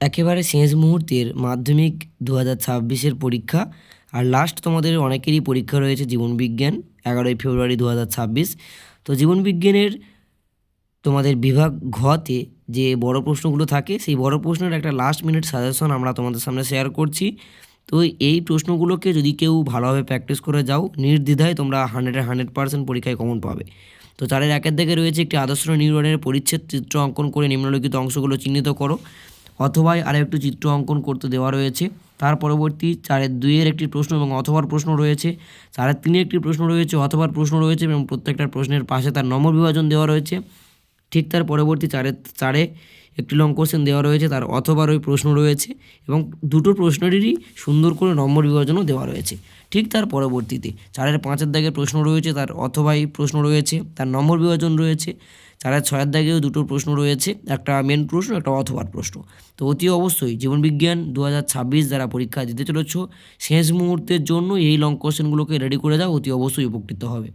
একেবারে শেষ মুহূর্তের মাধ্যমিক দু হাজার ছাব্বিশের পরীক্ষা। আর লাস্ট তোমাদের অনেকেরই পরীক্ষা রয়েছে জীবনবিজ্ঞান এগারোই ফেব্রুয়ারি দু হাজার ছাব্বিশ। তো জীবনবিজ্ঞানের তোমাদের বিভাগ ঘতে যে বড় প্রশ্নগুলো থাকে, সেই বড় প্রশ্নের একটা লাস্ট মিনিট সাজেশন আমরা তোমাদের সামনে শেয়ার করছি। তো এই প্রশ্নগুলোকে যদি কেউ ভালোভাবে প্র্যাকটিস করে যাও, নির্দ্বিধায় তোমরা হান্ড্রেডে হান্ড্রেড পার্সেন্ট পরীক্ষায় কমন পাবে। তো চারের একের দিকে রয়েছে একটি আদর্শ নিউরনের পরিচ্ছেদ চিত্র অঙ্কন করে নিম্নলিখিত অংশগুলো চিহ্নিত করো। অথবা আরও একটু চিত্র অঙ্কন করতে দেওয়া রয়েছে। তার পরবর্তী চারের দুইয়ের একটি প্রশ্ন এবং অথবার প্রশ্ন রয়েছে। চারের তিনের একটি প্রশ্ন রয়েছে, অথবার প্রশ্ন রয়েছে এবং প্রত্যেকটা প্রশ্নের পাশে তার নম্বর বিভাজন দেওয়া রয়েছে। ঠিক তার পরবর্তী চারে চারে একটি লং কোশ্চেন দেওয়া রয়েছে, তার অথবার ওই প্রশ্ন রয়েছে এবং দুটো প্রশ্নেরই সুন্দর করে নম্বর বিভাজনও দেওয়া রয়েছে। ঠিক তার পরবর্তীতে চারের পাঁচের দাগের প্রশ্ন রয়েছে, তার অথবাই প্রশ্ন রয়েছে, তার নম্বর বিভাজন রয়েছে, চারের ছয়ের দাগেও দুটো প্রশ্ন রয়েছে, একটা মেন প্রশ্ন, একটা অথবার প্রশ্ন। তো অতি অবশ্যই জীবনবিজ্ঞান দু হাজার ছাব্বিশ যারা পরীক্ষা দিতে চলেছ, শেষ মুহূর্তের জন্য এই লং কোশ্চেনগুলোকে রেডি করে দাও, অতি অবশ্যই উপকৃত হবে।